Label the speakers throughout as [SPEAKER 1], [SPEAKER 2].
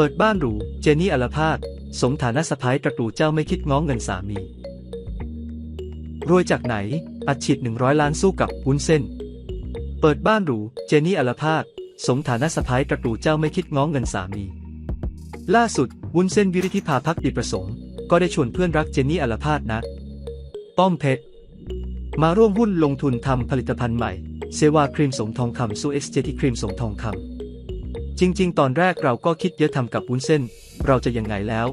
[SPEAKER 1] เปิดบ้านหรู เจนี่อัลพาดสมฐานะสะพ้ายตระกูลเจ้าไม่คิดง้องเงินสามี รวยจากไหน อัดฉีดหนึ่งร้อยล้านสู้กับวุ้นเส้น เปิดบ้านหรู เจนี่อัลพาดสมฐานะสะพ้ายตระกูลเจ้าไม่คิดง้องเงินสามี ล่าสุด วุ้นเส้นวิริธิภาพักดีประสงค์ ก็ได้ชวนเพื่อนรักเจนี่อัลพาดนะ ป้อมเพชร มาร่วมหุ้นลงทุนทำผลิตภัณฑ์ใหม่ เซวาครีมสมทองคำซูเอ็กซ์เจทีครีมสมทองคำ จริง ๆ ตอนแรกเราก็คิดเยอะทำกับวุ้นเส้น เราจะยังไงแล้ว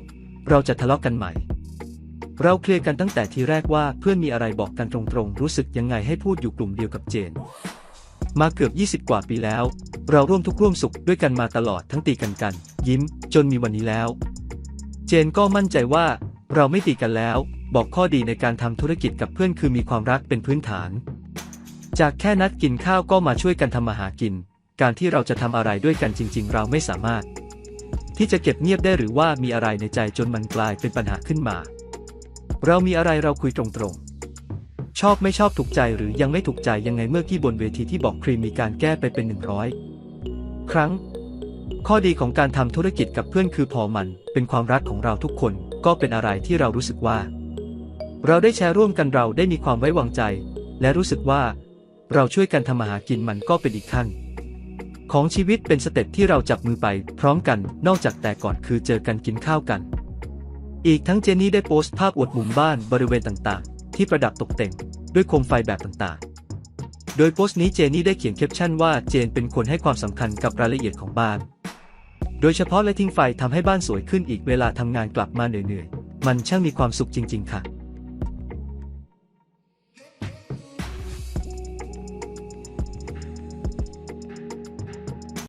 [SPEAKER 1] เราจะทะเลาะกันใหม่ เราเคลียร์กันตั้งแต่ทีแรกว่าเพื่อนมีอะไรบอกกันตรงๆ รู้สึกยังไงให้พูดอยู่กลุ่มเดียวกับเจน มาเกือบ 20 กว่าปีแล้ว เราร่วมทุกข์ร่วมสุขด้วยกันมาตลอดทั้งตีกันกัน ยิ้ม จนมีวันนี้แล้ว เจนก็มั่นใจว่า เราไม่ตีกันแล้ว บอกข้อดีในการทำธุรกิจกับเพื่อนคือมีความรักเป็นพื้นฐาน จากแค่นัดกินข้าวก็มาช่วยกันทำมาหากิน การที่เราจะทำอะไรด้วยกันจริง ๆ เราไม่สามารถ ที่จะเก็บเงียบได้หรือว่ามีอะไรในใจจนมันกลายเป็นปัญหาขึ้นมา เรามีอะไรเราคุยตรงๆ ชอบไม่ชอบถูกใจหรือยังไม่ถูกใจยังไงเมื่อกี้บนเวทีที่บอกครีมมีการแก้ไปเป็น 100 ครั้ง ข้อดีของการทำธุรกิจกับเพื่อนคือพอมันเป็นความรักของเราทุกคนก็เป็นอะไรที่เรารู้สึกว่า เราได้แชร์ร่วมกันเราได้มีความไว้วางใจ และรู้สึกว่า เราช่วยกันทำมาหากินมันก็เป็นอีกขั้น ของชีวิตเป็นสเต็ปที่เราจับมือไปพร้อมกัน นอกจากแต่ก่อนคือเจอกันกินข้าวกัน อีกทั้งเจนนี่ได้โพสต์ภาพอวดมุมบ้านบริเวณต่างๆ ที่ประดับตกแต่งด้วยโคมไฟแบบต่างๆ โดยโพสต์นี้เจนนี่ได้เขียนแคปชั่นว่าเจนเป็นคนให้ความสำคัญกับรายละเอียดของบ้าน โดยเฉพาะและทิ้งไฟทำให้บ้านสวยขึ้นอีกเวลาทำงานกลับมาเหนื่อยๆ มันช่างมีความสุขจริง ๆ ค่ะ